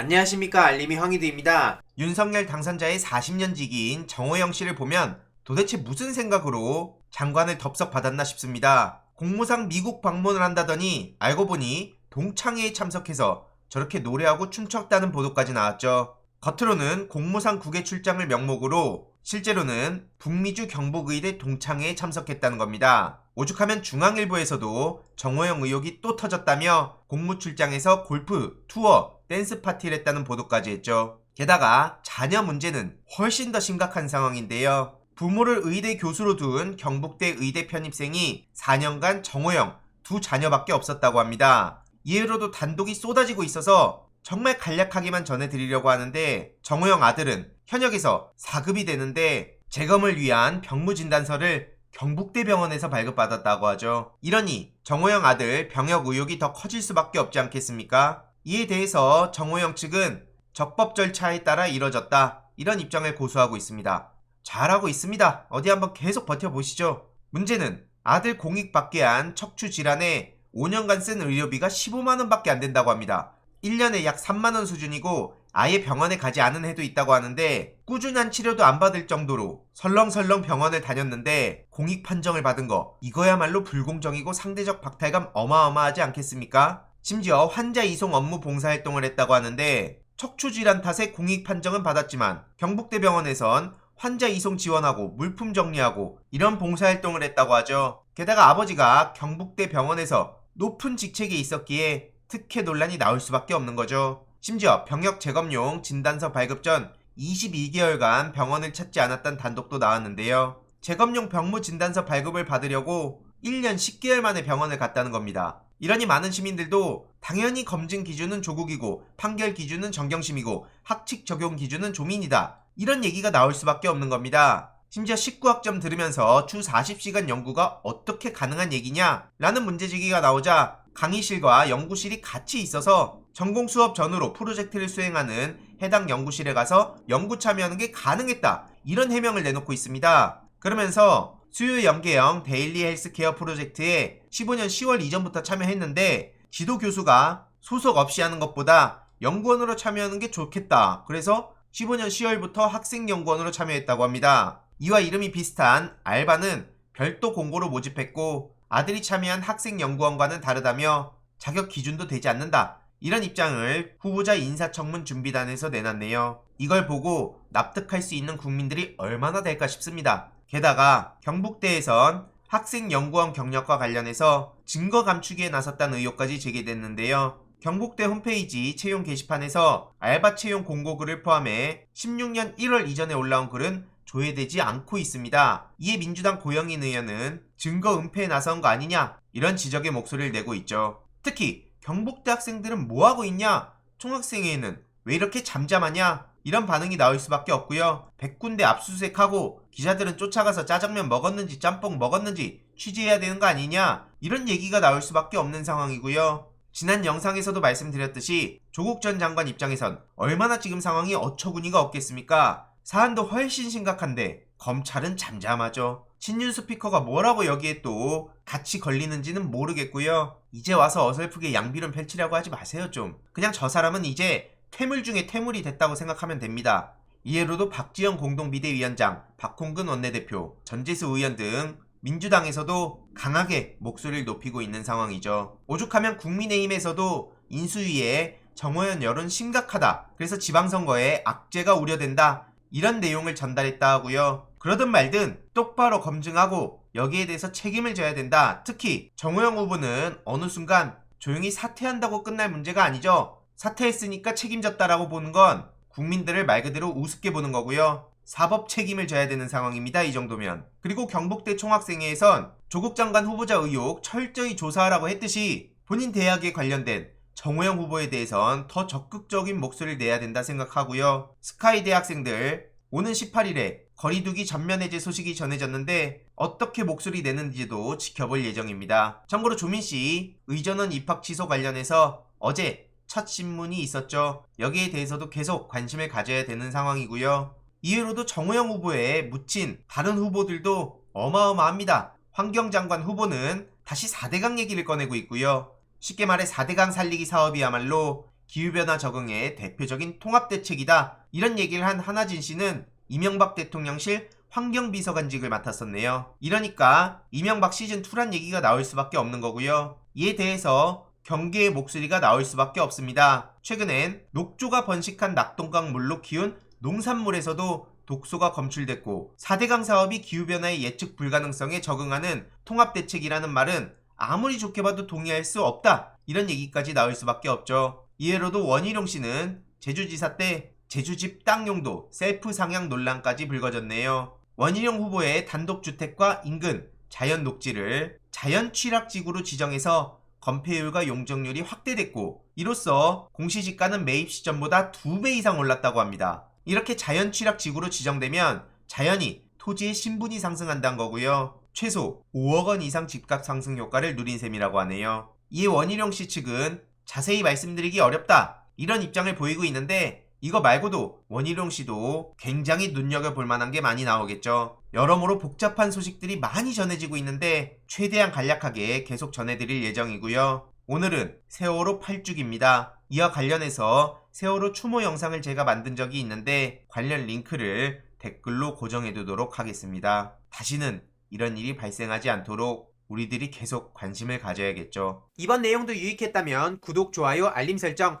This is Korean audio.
안녕하십니까 알림이 황희두입니다. 윤석열 당선자의 40년 지기인 정호영 씨를 보면 도대체 무슨 생각으로 장관을 덥석 받았나 싶습니다. 공무상 미국 방문을 한다더니 알고 보니 동창회에 참석해서 저렇게 노래하고 춤췄다는 보도까지 나왔죠. 겉으로는 공무상 국외 출장을 명목으로 실제로는 북미주 경북의대 동창회에 참석했다는 겁니다. 오죽하면 중앙일보에서도 정호영 의혹이 또 터졌다며 공무 출장에서 골프, 투어, 댄스 파티를 했다는 보도까지 했죠. 게다가 자녀 문제는 훨씬 더 심각한 상황인데요. 부모를 의대 교수로 둔 경북대 의대 편입생이 4년간 정호영 두 자녀밖에 없었다고 합니다. 이후로도 단독이 쏟아지고 있어서 정말 간략하게만 전해드리려고 하는데 정호영 아들은 현역에서 4급이 되는데 재검을 위한 병무진단서를 경북대 병원에서 발급받았다고 하죠. 이러니 정호영 아들 병역 의혹이 더 커질 수밖에 없지 않겠습니까? 이에 대해서 정호영 측은 적법 절차에 따라 이뤄졌다. 이런 입장을 고수하고 있습니다. 잘하고 있습니다. 어디 한번 계속 버텨보시죠. 문제는 아들 공익 받게 한 척추 질환에 5년간 쓴 의료비가 15만원 밖에 안 된다고 합니다. 1년에 약 3만원 수준이고 아예 병원에 가지 않은 해도 있다고 하는데 꾸준한 치료도 안 받을 정도로 설렁설렁 병원을 다녔는데 공익 판정을 받은 거 이거야말로 불공정이고 상대적 박탈감 어마어마하지 않겠습니까? 심지어 환자 이송 업무 봉사활동을 했다고 하는데 척추질환 탓에 공익 판정은 받았지만 경북대병원에선 환자 이송 지원하고 물품 정리하고 이런 봉사활동을 했다고 하죠. 게다가 아버지가 경북대 병원에서 높은 직책에 있었기에 특혜 논란이 나올 수밖에 없는 거죠. 심지어 병역 재검용 진단서 발급 전 22개월간 병원을 찾지 않았던 단독도 나왔는데요. 재검용 병무 진단서 발급을 받으려고 1년 10개월 만에 병원을 갔다는 겁니다. 이러니 많은 시민들도 당연히 검증 기준은 조국이고 판결 기준은 정경심이고 학칙 적용 기준은 조민이다. 이런 얘기가 나올 수밖에 없는 겁니다. 심지어 19학점 들으면서 주 40시간 연구가 어떻게 가능한 얘기냐? 라는 문제제기가 나오자 강의실과 연구실이 같이 있어서 전공 수업 전후로 프로젝트를 수행하는 해당 연구실에 가서 연구 참여하는 게 가능했다. 이런 해명을 내놓고 있습니다. 그러면서 수요 연계형 데일리 헬스케어 프로젝트에 15년 10월 이전부터 참여했는데 지도 교수가 소속 없이 하는 것보다 연구원으로 참여하는 게 좋겠다. 그래서 15년 10월부터 학생 연구원으로 참여했다고 합니다. 이와 이름이 비슷한 알바는 별도 공고로 모집했고 아들이 참여한 학생 연구원과는 다르다며 자격 기준도 되지 않는다. 이런 입장을 후보자 인사청문 준비단에서 내놨네요. 이걸 보고 납득할 수 있는 국민들이 얼마나 될까 싶습니다. 게다가 경북대에선 학생 연구원 경력과 관련해서 증거 감추기에 나섰다는 의혹까지 제기됐는데요. 경북대 홈페이지 채용 게시판에서 알바 채용 공고글을 포함해 16년 1월 이전에 올라온 글은 조회되지 않고 있습니다. 이에 민주당 고영인 의원은 증거 은폐에 나선 거 아니냐 이런 지적의 목소리를 내고 있죠. 특히 경북대 학생들은 뭐하고 있냐? 총학생회에는 왜 이렇게 잠잠하냐? 이런 반응이 나올 수밖에 없고요. 100군데 압수수색하고 기자들은 쫓아가서 짜장면 먹었는지 짬뽕 먹었는지 취재해야 되는 거 아니냐? 이런 얘기가 나올 수밖에 없는 상황이고요. 지난 영상에서도 말씀드렸듯이 조국 전 장관 입장에선 얼마나 지금 상황이 어처구니가 없겠습니까? 사안도 훨씬 심각한데 검찰은 잠잠하죠. 친윤 스피커가 뭐라고 여기에 또 같이 걸리는지는 모르겠고요. 이제 와서 어설프게 양비론 펼치려고 하지 마세요 좀. 그냥 저 사람은 이제 퇴물 중에 퇴물이 됐다고 생각하면 됩니다. 이해로도 박지영 공동비대위원장, 박홍근 원내대표, 전재수 의원 등 민주당에서도 강하게 목소리를 높이고 있는 상황이죠. 오죽하면 국민의힘에서도 인수위에 정호연 여론 심각하다. 그래서 지방선거에 악재가 우려된다. 이런 내용을 전달했다 하고요. 그러든 말든 똑바로 검증하고 여기에 대해서 책임을 져야 된다. 특히 정호영 후보는 어느 순간 조용히 사퇴한다고 끝날 문제가 아니죠. 사퇴했으니까 책임졌다라고 보는 건 국민들을 말 그대로 우습게 보는 거고요. 사법 책임을 져야 되는 상황입니다. 이 정도면. 그리고 경북대 총학생회에선 조국 장관 후보자 의혹 철저히 조사하라고 했듯이 본인 대학에 관련된 정호영 후보에 대해선 더 적극적인 목소리를 내야 된다 생각하고요. 스카이 대학생들 오는 18일에 거리두기 전면 해제 소식이 전해졌는데 어떻게 목소리 내는지도 지켜볼 예정입니다. 참고로 조민 씨 의전원 입학 취소 관련해서 어제 첫 신문이 있었죠. 여기에 대해서도 계속 관심을 가져야 되는 상황이고요. 이후로도 정호영 후보에 묻힌 다른 후보들도 어마어마합니다. 환경장관 후보는 다시 4대강 얘기를 꺼내고 있고요. 쉽게 말해 4대강 살리기 사업이야말로 기후변화 적응의 대표적인 통합대책이다. 이런 얘기를 한 한하진 씨는 이명박 대통령실 환경비서관직을 맡았었네요. 이러니까 이명박 시즌2란 얘기가 나올 수밖에 없는 거고요. 이에 대해서 경계의 목소리가 나올 수밖에 없습니다. 최근엔 녹조가 번식한 낙동강 물로 키운 농산물에서도 독소가 검출됐고 4대강 사업이 기후변화의 예측 불가능성에 적응하는 통합대책이라는 말은 아무리 좋게 봐도 동의할 수 없다. 이런 얘기까지 나올 수밖에 없죠. 이해로도 원희룡 씨는 제주지사 때 제주집 땅 용도 셀프 상향 논란까지 불거졌네요. 원희룡 후보의 단독주택과 인근 자연 녹지를 자연 취락지구로 지정해서 건폐율과 용적률이 확대됐고 이로써 공시지가는 매입 시점보다 2배 이상 올랐다고 합니다. 이렇게 자연 취락 지구로 지정되면 자연히 토지의 신분이 상승한다는 거고요. 최소 5억 원 이상 집값 상승 효과를 누린 셈이라고 하네요. 이에 원희룡 씨 측은 자세히 말씀드리기 어렵다 이런 입장을 보이고 있는데 이거 말고도 원희룡 씨도 굉장히 눈여겨볼 만한 게 많이 나오겠죠. 여러모로 복잡한 소식들이 많이 전해지고 있는데 최대한 간략하게 계속 전해드릴 예정이고요. 오늘은 세월호 8주기입니다. 이와 관련해서 세월호 추모 영상을 제가 만든 적이 있는데 관련 링크를 댓글로 고정해 두도록 하겠습니다. 다시는 이런 일이 발생하지 않도록 우리들이 계속 관심을 가져야겠죠. 이번 내용도 유익했다면 구독, 좋아요, 알림 설정,